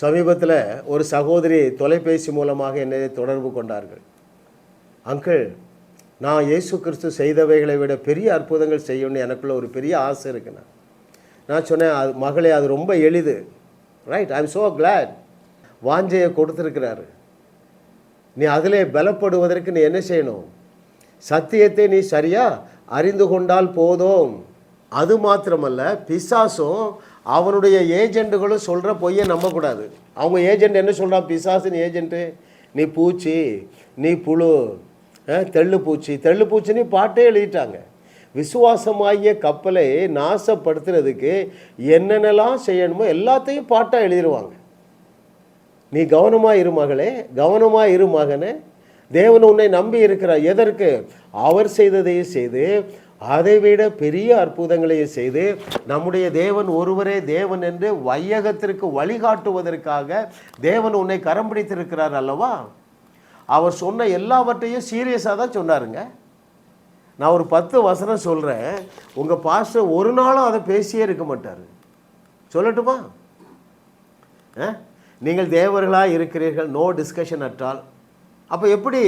சமீபத்தில் ஒரு சகோதரி தொலைபேசி மூலமாக என்னை தொடர்பு கொண்டார்கள். அங்கிள் நான் இயேசு கிறிஸ்து செய்தவைகளை விட பெரிய அற்புதங்கள் செய்யணும்னு எனக்குள்ள ஒரு பெரிய ஆசை இருக்குண்ணா நான். சொன்னேன் அது மகளே அது ரொம்ப எளிது. Right I am so glad வாஞ்சையை கொடுத்துருக்கிறாரு. நீ அதிலே பலப்படுவதற்கு நீ என்ன செய்யணும்? சத்தியத்தை நீ சரியாக அறிந்து கொண்டால் போதும். அது மாத்திரமல்ல பிசாசும் அவனுடைய ஏஜெண்ட்டுகளும் சொல்கிற பொய்யை நம்பக்கூடாது. அவங்க ஏஜெண்ட் என்ன சொல்கிறான் பிசாசின் ஏஜென்ட்டு. நீ பூச்சி நீ புழு தெள்ளு பூச்சி. தெள்ளு பூச்சின்னு பாட்டே எழுதிட்டாங்க. விசுவாசமாகிய கப்பலை நாசப்படுத்துறதுக்கு என்னென்னலாம் செய்யணுமோ எல்லாத்தையும் பாட்டாக எழுதிடுவாங்க நீ கவனமாக இரு மகளே கவனமாக இரு மகனே. தேவன் உன்னை நம்பி இருக்கிறார். எதற்கு? அவர் செய்ததையும் செய்து அதைவிட பெரிய அற்புதங்களையும் செய்து நம்முடைய தேவன் ஒருவரே தேவன் என்று வையகத்திற்கு வழிகாட்டுவதற்காக தேவன் உன்னை கரம் பிடித்திருக்கிறார் அல்லவா? அவர் சொன்ன எல்லாவற்றையும் சீரியஸாக தான் சொன்னாருங்க. நான் ஒரு பத்து வசனம் சொல்கிறேன் உங்கள் பாஸ்டர் ஒரு நாளும் அதை பேசியே இருக்க மாட்டார். சொல்லட்டுமா? ஆ? நீங்கள் தேவர்களாக இருக்கிறீர்கள் நோ டிஸ்கஷன் அற்றால் அப்போ எப்படி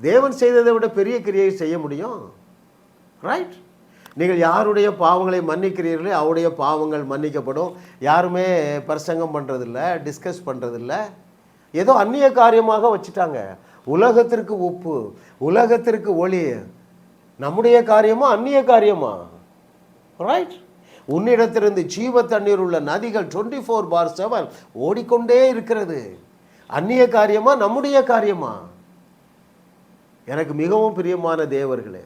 தேவன் செய்ததை விட பெரிய கிரியை செய்ய முடியும்? ரைட் நீங்கள் யாருடைய பாவங்களை மன்னிக்கிறீர்களோ அவருடைய பாவங்கள் மன்னிக்கப்படும். யாருமே பிரசங்கம் பண்ணுறதில்ல டிஸ்கஸ் பண்ணுறதில்ல ஏதோ அந்நிய காரியமாக வச்சுட்டாங்க. உலகத்திற்கு உப்பு உலகத்திற்கு ஒளி. நம்முடைய காரியமா அந்நிய காரியமா? ரைட் உன்னிடத்திலிருந்து ஜீவ தண்ணீர் உள்ள நதிகள் டுவெண்ட்டி ஃபோர் பார் செவன் ஓடிக்கொண்டே இருக்கிறது. அந்நிய காரியமா நம்முடைய காரியமா? எனக்கு மிகவும் பிரியமான தேவர்களே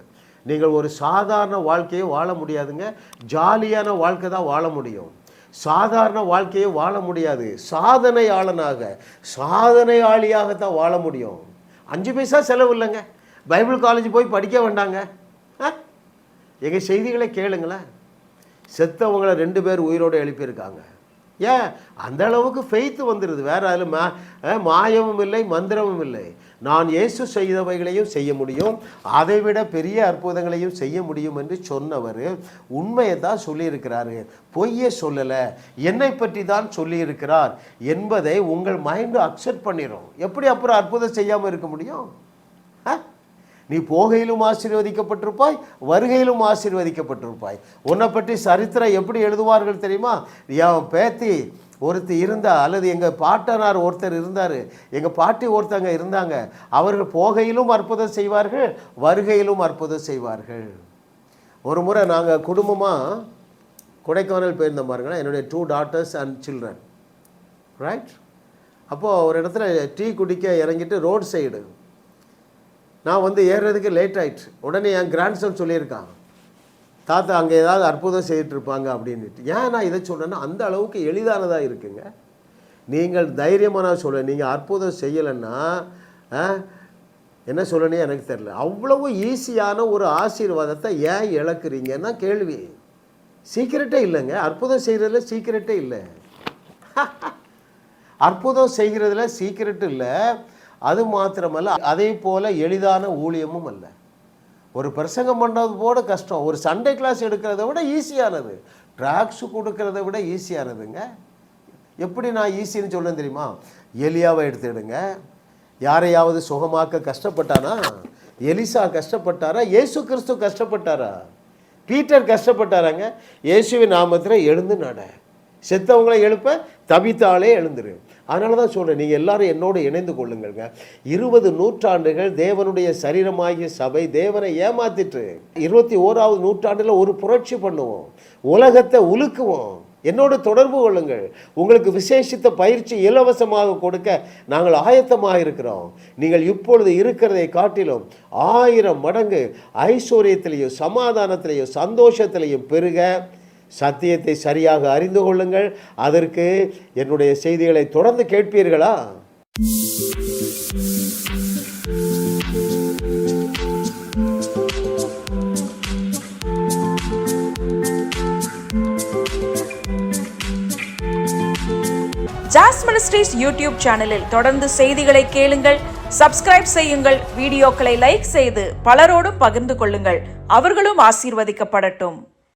நீங்கள் ஒரு சாதாரண வாழ்க்கையை வாழ முடியாதுங்க. ஜாலியான வாழ்க்கை தான் வாழ முடியும். சாதாரண வாழ்க்கையை வாழ முடியாது. சாதனையாளனாக சாதனையாளியாகத்தான் வாழ முடியும். அஞ்சு பைசா செலவு இல்லைங்க. பைபிள் காலேஜ் போய் படிக்க வேண்டாங்க. ஆ? செய்திகளை கேளுங்களேன். செத்தவங்களை ரெண்டு பேர் உயிரோடு எழுப்பியிருக்காங்க. ஏன் அந்த அளவுக்கு ஃபெய்த்து வந்துடுது வேற அதில் மா மாயமும் இல்லை மந்திரமும் இல்லை. நான் இயேசு செய்தவைகளையும் செய்ய முடியும். அதைவிட பெரிய அற்புதங்களையும் செய்ய முடியும் என்று சொன்னவர் உண்மையை தான் சொல்லியிருக்கிறாரு. பொய்யே சொல்லலை. என்னை பற்றி தான் சொல்லியிருக்கிறார் என்பதை உங்கள் மைண்டு அக்செப்ட் பண்ணிடும் எப்படி அப்புறம் அற்புதம் செய்யாமல் இருக்க முடியும்? நீ போகையிலும் ஆசீர்வதிக்கப்பட்டிருப்பாய் வருகையிலும் ஆசீர்வதிக்கப்பட்டிருப்பாய். உன்னை பற்றி சரித்திரம் எப்படி எழுதுவார்கள் தெரியுமா? என் பேத்தி ஒருத்தர் இருந்தா அல்லது எங்கள் பாட்டனார் ஒருத்தர் இருந்தார் எங்கள் பாட்டி ஒருத்தங்க இருந்தாங்க அவர்கள் போகையிலும் அற்புதம் செய்வார்கள் வருகையிலும் அற்புதம் செய்வார்கள். ஒரு முறை நாங்கள் குடும்பமாக கொடைக்கானல் போயிருந்தோம் பாருங்கன்னா என்னுடைய two daughters and children right அப்போது ஒரு இடத்துல டீ குடிக்க இறங்கிட்டு ரோட் சைடு நான் வந்து ஏறுறதுக்கு லேட் ஆயிடுச்சு. உடனே என் கிராண்ட்சன் சொல்லியிருக்கான் தாத்தா அங்கே ஏதாவது அற்புதம் செய்துட்டு இருப்பாங்க அப்படின்ட்டு ஏன் நான் இதை சொல்கிறேன்னா அந்த அளவுக்கு எளிதானதாக இருக்குங்க. நீங்கள் தைரியமாக நான் சொல்லுவேன் நீங்கள் அற்புதம் செய்யலைன்னா ஆ, என்ன சொல்லணும் எனக்கு தெரியல. அவ்வளவு ஈஸியான ஒரு ஆசீர்வாதத்தை ஏன் இழக்கிறீங்கன்னா கேள்வி. சீக்கிரட்டே இல்லைங்க. அற்புதம் செய்கிறதுல சீக்கிரட்டே இல்லை. அற்புதம் செய்கிறதுல சீக்கிரட் இல்லை. அது மாத்திரமல்ல அதே போல எளிதான ஊழியமும் அல்ல. ஒரு பிரசங்கம் பண்ணுறது போட கஷ்டம். ஒரு சண்டே கிளாஸ் எடுக்கிறத விட ஈஸியானது ட்ராக்ஸ் கொடுக்கறத விட ஈஸியானதுங்க எப்படி நான் ஈஸின்னு சொல்லேன் தெரியுமா? எலியாவை எடுத்துடுங்க யாரையாவது சுகமாக்க கஷ்டப்பட்டானா? எலிசா கஷ்டப்பட்டாரா? இயேசு கிறிஸ்து கஷ்டப்பட்டாரா? பீட்டர் கஷ்டப்பட்டாராங்க. இயேசுவின் நாமத்தில் எழுந்து நட. செத்தவங்களை எழுப்ப தவித்தாலே எழுந்துரு. அதனால தான் சொல்கிறேன் நீங்கள் எல்லாரும் என்னோடு இணைந்து கொள்ளுங்கள்ங்க. இருபது நூற்றாண்டுகள் தேவனுடைய சரீரமாகிய சபை தேவனை ஏமாத்திட்டு இருபத்தி ஓராவது நூற்றாண்டில் ஒரு புரட்சி பண்ணுவோம் உலகத்தை உலுக்குவோம். என்னோடு தொடர்பு கொள்ளுங்கள். உங்களுக்கு விசேஷித்த பயிற்சி இலவசமாக கொடுக்க நாங்கள் ஆயத்தமாக இருக்கிறோம். நீங்கள் இப்பொழுது இருக்கிறதை காட்டிலும் ஆயிரம் மடங்கு ஐஸ்வர்யத்திலையும் சமாதானத்திலையும் சந்தோஷத்திலையும் பெருக. சத்தியத்தை சரியாக அறிந்து கொள்ளுங்கள். அதற்கு என்னுடைய செய்திகளை தொடர்ந்து கேட்பீர்களா? ஜாஸ் மினிஸ்ட்ரீஸ் யூடியூப் சேனலில் தொடர்ந்து செய்திகளை கேளுங்கள். சப்ஸ்கிரைப் செய்யுங்கள். வீடியோக்களை லைக் செய்து பலரோடும் பகிர்ந்து கொள்ளுங்கள். அவர்களும் ஆசீர்வதிக்கப்படட்டும்.